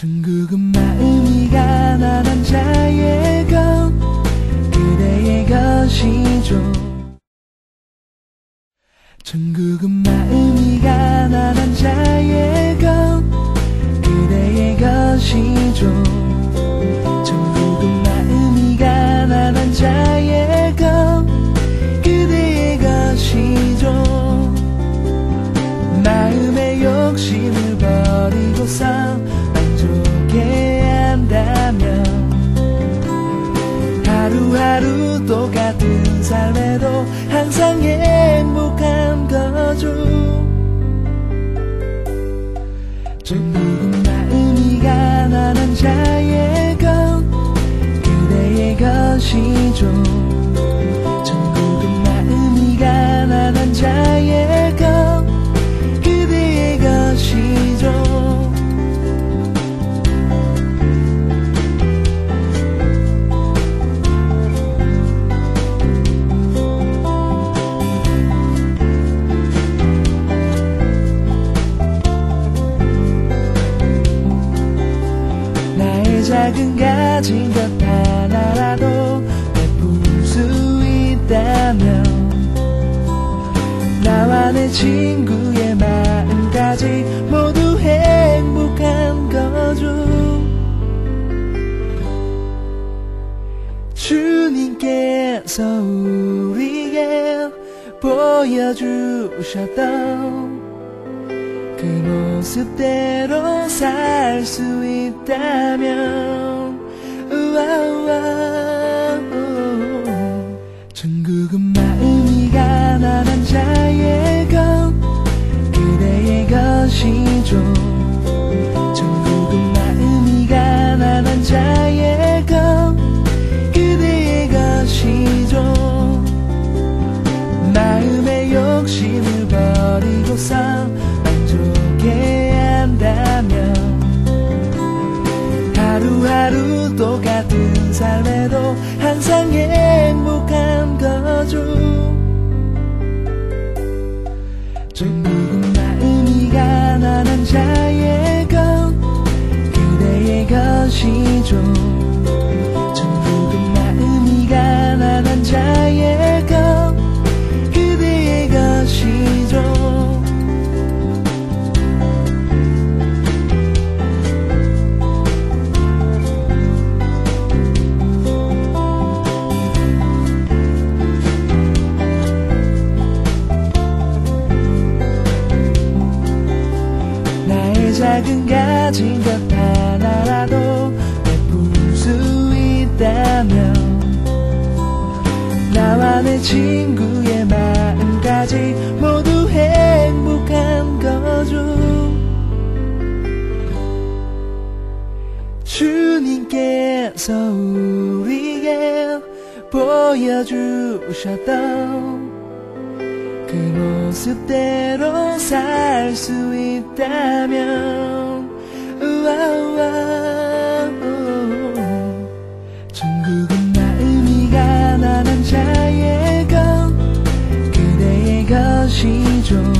전국은 마음이 가난한 자의 것 그대의 것이죠. 전국은 마음이 가난한 자의 것 그대의 것이죠 같은 삶에도 항상 행복한 거죠. 전국은 마음이 가난한 자의 것 그대의 것이죠 작은 가진 것 하나라도 베풀 수 있다면 나와 내 친구의 마음까지 모두 행복한 거죠. 주님께서 우리에게 보여주셨던 그 모습대로 살 수 있다면. 우와우와 전국은 마음이 가난한 자의 것. 그대의 것이죠 똑같은 삶에도 항상 행복한 거죠. 전국은 마음이 가난한 자의 것 그대의 것이죠. 전국은 마음이 가난한 자의 작은 가진 것 하나라도 베풀 수 있다면 나와 내 친구의 마음까지 모두 행복한 거죠. 주님께서 우리에게 보여주셨던 그 모습대로 살 수 있다면. 우와우와 중국은 마음이 가난한 자의 것. 그대의 것이죠